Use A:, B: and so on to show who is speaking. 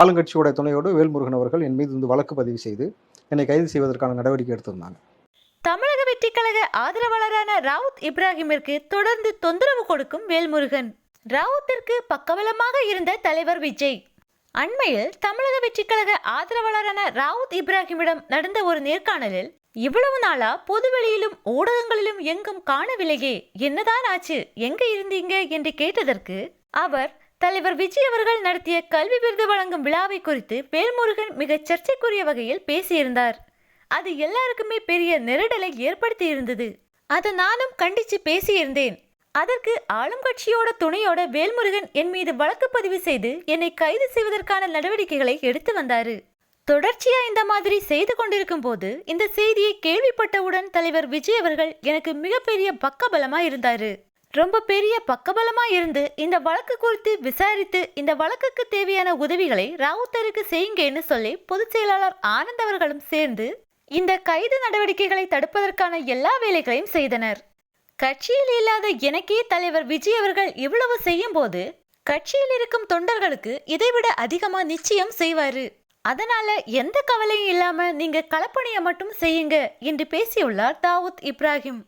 A: ஆளுங்கட்சியோட துணையோடு வேல்முருகன் அவர்கள் என் மீது வந்து வழக்கு பதிவு செய்து என்னை கைது செய்வதற்கான நடவடிக்கை எடுத்திருந்தாங்க.
B: தமிழக வெற்றி கழக ஆதரவாளரான ராவுத் இப்ராஹிமிற்கு தொடர்ந்து தொந்தரவு கொடுக்கும் வேல்முருகன். ராவுத்திற்கு பக்கபலமாக இருந்த தலைவர் விஜய். அண்மையில் தமிழக வெற்றிக்கழக ஆதரவாளரான ராவுத் இப்ராஹிமிடம் நடந்த ஒரு நேர்காணலில் இவ்வளவு நாளா பொதுவெளியிலும் ஊடகங்களிலும் எங்கும் காணவில்லையே என்னதான் ஆச்சு எங்க இருந்தீங்க? என்று கேட்டதற்கு அவர் தலைவர் விஜய் அவர்கள் நடத்திய கல்வி விருது வழங்கும் விழாவை குறித்து வேல்முருகன் மிக சர்ச்சைக்குரிய வகையில் பேசியிருந்தார். அது எல்லாருக்குமே பெரிய நெருடலை ஏற்படுத்தி இருந்தது. அதை நானும் கண்டிச்சு பேசியிருந்தேன். அதற்கு ஆளும் கட்சியோட துணையோட வேல்முருகன் என் மீது வழக்கு பதிவு செய்து என்னை கைது செய்வதற்கான நடவடிக்கைகளை எடுத்து வந்தாரு. தொடர்ச்சியா இந்த மாதிரி செய்து கொண்டிருக்கும் போது இந்த செய்தியை கேள்விப்பட்டவுடன் தலைவர் விஜய் அவர்கள் எனக்கு மிகப்பெரிய பக்கபலமா இருந்தாரு. ரொம்ப பெரிய பக்கபலமா இருந்து இந்த வழக்கு குறித்து விசாரித்து இந்த வழக்குக்கு தேவையான உதவிகளை ராவுத்தருக்கு செய்யுங்கன்னு சொல்லி பொதுச் செயலாளர் ஆனந்த் அவர்களும் சேர்ந்து இந்த கைது நடவடிக்கைகளை தடுப்பதற்கான எல்லா வேலைகளையும் செய்தனர். கட்சியில் இல்லாத எனக்கே தலைவர் விஜய் அவர்கள் இவ்வளவு செய்யும் போது கட்சியில் இருக்கும் தொண்டர்களுக்கு இதைவிட அதிகமா நிச்சயம் செய்வாரு. அதனால எந்த கவலையும் இல்லாம நீங்க களப்பணியை மட்டும் செய்யுங்க என்று பேசியுள்ளார் தாவூத் இப்ராஹிம்.